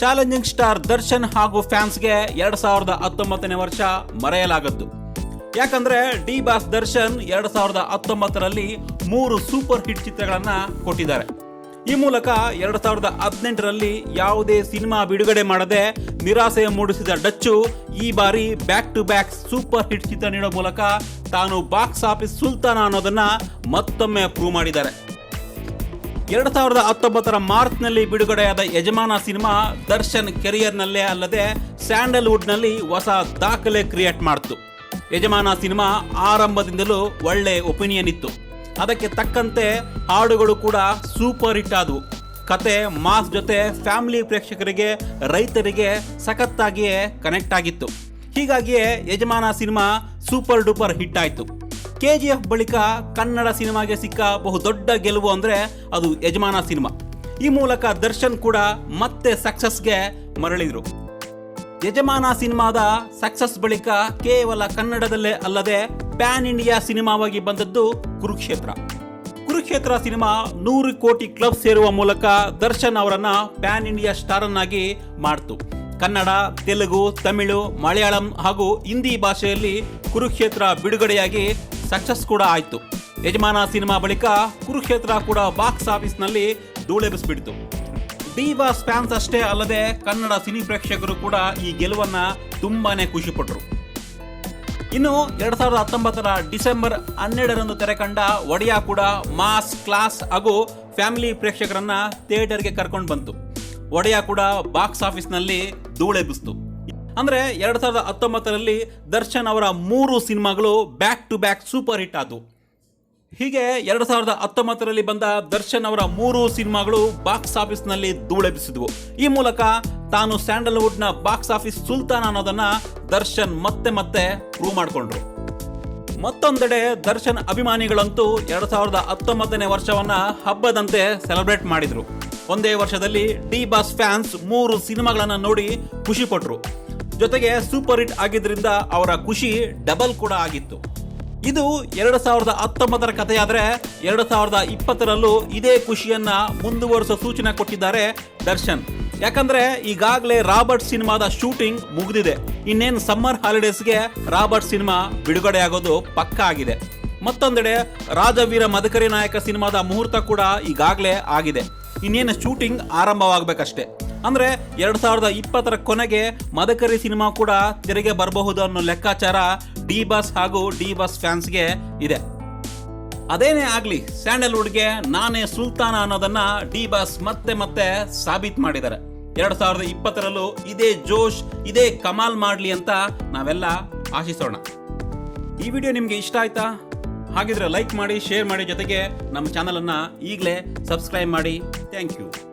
Challenging star Darshan ಹಾಗೂ ಫ್ಯಾನ್ಸ್ಗೆ ಎರಡ್ ಸಾವಿರದ ಹತ್ತೊಂಬತ್ತನೇ ವರ್ಷ ಮರೆಯಲಾಗದ್ದು. ಯಾಕಂದ್ರೆ ಡಿ ಬಾಸ್ ದರ್ಶನ್ ಎರಡ್ ಸಾವಿರದ ಹತ್ತೊಂಬತ್ತರಲ್ಲಿ ಮೂರು ಸೂಪರ್ ಹಿಟ್ ಚಿತ್ರಗಳನ್ನ ಕೊಟ್ಟಿದ್ದಾರೆ. ಈ ಮೂಲಕ ಎರಡ್ ಸಾವಿರದ ಹದಿನೆಂಟರಲ್ಲಿ ಯಾವುದೇ ಸಿನಿಮಾ ಬಿಡುಗಡೆ ಮಾಡದೆ ನಿರಾಸೆ ಮೂಡಿಸಿದ ಡಚ್ಚು ಈ ಬಾರಿ back to back super hit ಚಿತ್ರ ನೀಡೋ ಮೂಲಕ ತಾನು ಬಾಕ್ಸ್ ಆಫೀಸ್ ಸುಲ್ತಾನ ಅನ್ನೋದನ್ನ ಮತ್ತೊಮ್ಮೆ ಪ್ರೂವ್ ಮಾಡಿದ್ದಾರೆ. ಎರಡ್ ಸಾವಿರದ ಹತ್ತೊಂಬತ್ತರ ಮಾರ್ಚ್ನಲ್ಲಿ ಬಿಡುಗಡೆಯಾದ ಯಜಮಾನ ಸಿನಿಮಾ ದರ್ಶನ್ ಕೆರಿಯರ್ನಲ್ಲೇ ಅಲ್ಲದೆ ಸ್ಯಾಂಡಲ್ವುಡ್ನಲ್ಲಿ ಹೊಸ ದಾಖಲೆ ಕ್ರಿಯೇಟ್ ಮಾಡ್ತು. ಯಜಮಾನ ಸಿನಿಮಾ ಆರಂಭದಿಂದಲೂ ಒಳ್ಳೆ ಒಪಿನಿಯನ್ ಇತ್ತು. ಅದಕ್ಕೆ ತಕ್ಕಂತೆ ಹಾಡುಗಳು ಕೂಡ ಸೂಪರ್ ಹಿಟ್ ಆದವು. ಕತೆ, ಮಾಸ್ ಜೊತೆ ಫ್ಯಾಮಿಲಿ ಪ್ರೇಕ್ಷಕರಿಗೆ, ರೈತರಿಗೆ ಸಖತ್ತಾಗಿಯೇ ಕನೆಕ್ಟ್ ಆಗಿತ್ತು. ಹೀಗಾಗಿಯೇ Yajamana cinema super duper hit ಆಯಿತು. ಕೆ ಜಿ ಎಫ್ ಬಳಿಕ ಕನ್ನಡ ಸಿನಿಮಾಗೆ ಸಿಕ್ಕ ಬಹುದೊಡ್ಡ ಗೆಲುವು ಅಂದರೆ ಅದು ಯಜಮಾನ ಸಿನಿಮಾ. ಈ ಮೂಲಕ ದರ್ಶನ್ ಕೂಡ ಮತ್ತೆ ಸಕ್ಸಸ್ಗೆ ಮರಳಿದ್ರು. ಯಜಮಾನ ಸಿನಿಮಾದ ಸಕ್ಸಸ್ ಬಳಿಕ ಕೇವಲ ಕನ್ನಡದಲ್ಲೇ ಅಲ್ಲದೆ ಪ್ಯಾನ್ ಇಂಡಿಯಾ ಸಿನಿಮಾವಾಗಿ ಬಂದದ್ದು ಕುರುಕ್ಷೇತ್ರ. ಕುರುಕ್ಷೇತ್ರ ಸಿನಿಮಾ ನೂರು ಕೋಟಿ ಕ್ಲಬ್ ಸೇರುವ ಮೂಲಕ ದರ್ಶನ್ ಅವರನ್ನ ಪ್ಯಾನ್ ಇಂಡಿಯಾ ಸ್ಟಾರ್ ಅನ್ನಾಗಿ ಮಾಡ್ತು. ಕನ್ನಡ, ತೆಲುಗು, ತಮಿಳು, ಮಲಯಾಳಂ ಹಾಗೂ ಹಿಂದಿ ಭಾಷೆಯಲ್ಲಿ ಕುರುಕ್ಷೇತ್ರ ಬಿಡುಗಡೆಯಾಗಿ ಸಕ್ಸಸ್ ಕೂಡ ಆಯಿತು. ಯಜಮಾನ ಸಿನಿಮಾ ಬಳಿಕ ಕುರುಕ್ಷೇತ್ರ ಕೂಡ ಬಾಕ್ಸ್ ಆಫೀಸ್ನಲ್ಲಿ ಧೂಳೆಬ್ಬಿಸ್ಬಿಡ್ತು ಡಿವಾಸ್ ಫ್ಯಾನ್ಸ್ ಅಷ್ಟೇ ಅಲ್ಲದೆ ಕನ್ನಡ ಸಿನಿ ಪ್ರೇಕ್ಷಕರು ಕೂಡ ಈ ಗೆಲುವನ್ನ ತುಂಬಾನೇ ಖುಷಿ ಪಟ್ಟರು ಇನ್ನು ಎರಡ್ ಸಾವಿರದ ಹತ್ತೊಂಬತ್ತರ ಡಿಸೆಂಬರ್ ಹನ್ನೆರಡರಂದು ತೆರೆ ಕಂಡ ಒಡೆಯ ಕೂಡ ಮಾಸ್ ಕ್ಲಾಸ್ ಹಾಗೂ ಫ್ಯಾಮಿಲಿ ಪ್ರೇಕ್ಷಕರನ್ನ ಥಿಯೇಟರ್ಗೆ ಕರ್ಕೊಂಡು ಬಂತು. ಒಡೆಯ ಕೂಡ ಬಾಕ್ಸ್ ಆಫೀಸ್ನಲ್ಲಿ ಧೂಳೆಬ್ಬಿಸ್ತು ಅಂದ್ರೆ ಎರಡು ಸಾವಿರದ ಹತ್ತೊಂಬತ್ತರಲ್ಲಿ ದರ್ಶನ್ ಅವರ ಮೂರು ಸಿನಿಮಾಗಳು back to back super hit ಆದವು. ಹೀಗೆ ಎರಡು ಸಾವಿರದ ಹತ್ತೊಂಬತ್ತರಲ್ಲಿ ಬಂದ ದರ್ಶನ್ ಅವರ ಮೂರು ಸಿನಿಮಾಗಳು ಬಾಕ್ಸ್ ಆಫೀಸ್ನಲ್ಲಿ ಧೂಳೆಬ್ಬಿಸಿದ್ವು ಈ ಮೂಲಕ ತಾನು ಸ್ಯಾಂಡಲ್ವುಡ್ನ ಬಾಕ್ಸ್ ಆಫೀಸ್ ಸುಲ್ತಾನ ಅನ್ನೋದನ್ನ ದರ್ಶನ್ ಮತ್ತೆ ಮತ್ತೆ ಪ್ರೂವ್ ಮಾಡಿಕೊಂಡ್ರು. ಮತ್ತೊಂದೆಡೆ ದರ್ಶನ್ ಅಭಿಮಾನಿಗಳಂತೂ ಎರಡ್ ಸಾವಿರದ ಹತ್ತೊಂಬತ್ತನೇ ವರ್ಷವನ್ನ ಹಬ್ಬದಂತೆ ಸೆಲೆಬ್ರೇಟ್ ಮಾಡಿದ್ರು. ಒಂದೇ ವರ್ಷದಲ್ಲಿ ಡಿ ಬಾಸ್ ಫ್ಯಾನ್ಸ್ ಮೂರು ಸಿನಿಮಾಗಳನ್ನ ನೋಡಿ ಖುಷಿ ಪಟ್ರು. ಜೊತೆಗೆ ಸೂಪರ್ ಹಿಟ್ ಆಗಿದ್ರಿಂದ ಅವರ ಖುಷಿ ಡಬಲ್ ಕೂಡ ಆಗಿತ್ತು. ಇದು ಎರಡು ಸಾವಿರದ ಹತ್ತೊಂಬತ್ತರ ಕಥೆಯಾದರೆ ಎರಡು ಸಾವಿರದ ಇಪ್ಪತ್ತರಲ್ಲೂ ಇದೇ ಖುಷಿಯನ್ನ ಮುಂದುವರಿಸೋ ಸೂಚನೆ ಕೊಟ್ಟಿದ್ದಾರೆ ದರ್ಶನ್. ಯಾಕಂದ್ರೆ ಈಗಾಗಲೇ ರಾಬರ್ಟ್ ಸಿನಿಮಾದ ಶೂಟಿಂಗ್ ಮುಗಿದಿದೆ. ಇನ್ನೇನು ಸಮ್ಮರ್ ಹಾಲಿಡೇಸ್ಗೆ ರಾಬರ್ಟ್ ಸಿನಿಮಾ ಬಿಡುಗಡೆ ಆಗೋದು ಪಕ್ಕ ಆಗಿದೆ. ಮತ್ತೊಂದೆಡೆ ರಾಜವೀರ ಮದಕರಿ ನಾಯಕ ಸಿನಿಮಾದ ಮುಹೂರ್ತ ಕೂಡ ಈಗಾಗಲೇ ಆಗಿದೆ. ಇನ್ನೇನು ಶೂಟಿಂಗ್ ಆರಂಭವಾಗಬೇಕಷ್ಟೇ. ಅಂದ್ರೆ ಎರಡ್ ಸಾವಿರದ ಇಪ್ಪತ್ತರ ಕೊನೆಗೆ ಮದಕರಿ ಸಿನಿಮಾ ಕೂಡ ತೆರೆಗೆ ಬರಬಹುದು ಅನ್ನೋ ಲೆಕ್ಕಾಚಾರ ಡಿ ಬಸ್ ಹಾಗೂ ಡಿ ಬಾಸ್ ಫ್ಯಾನ್ಸ್ಗೆ ಇದೆ. ಅದೇನೇ ಆಗ್ಲಿ, ಸ್ಯಾಂಡಲ್ವುಡ್ಗೆ ನಾನೇ ಸುಲ್ತಾನ ಅನ್ನೋದನ್ನ ಡಿ ಬಸ್ ಮತ್ತೆ ಮತ್ತೆ ಸಾಬೀತ್ ಮಾಡಿದ್ದಾರೆ. ಎರಡ್ ಸಾವಿರದ ಇಪ್ಪತ್ತರಲ್ಲೂ ಇದೇ ಜೋಶ್, ಇದೇ ಕಮಾಲ್ ಮಾಡ್ಲಿ ಅಂತ ನಾವೆಲ್ಲ ಆಶಿಸೋಣ. ಈ ವಿಡಿಯೋ ನಿಮ್ಗೆ ಇಷ್ಟ ಆಯ್ತಾ? ಹಾಗಿದ್ರೆ ಲೈಕ್ ಮಾಡಿ, ಶೇರ್ ಮಾಡಿ ಜೊತೆಗೆ ನಮ್ಮ ಚಾನಲನ್ನು ಈಗಲೇ ಸಬ್ಸ್ಕ್ರೈಬ್ ಮಾಡಿ. Thank you.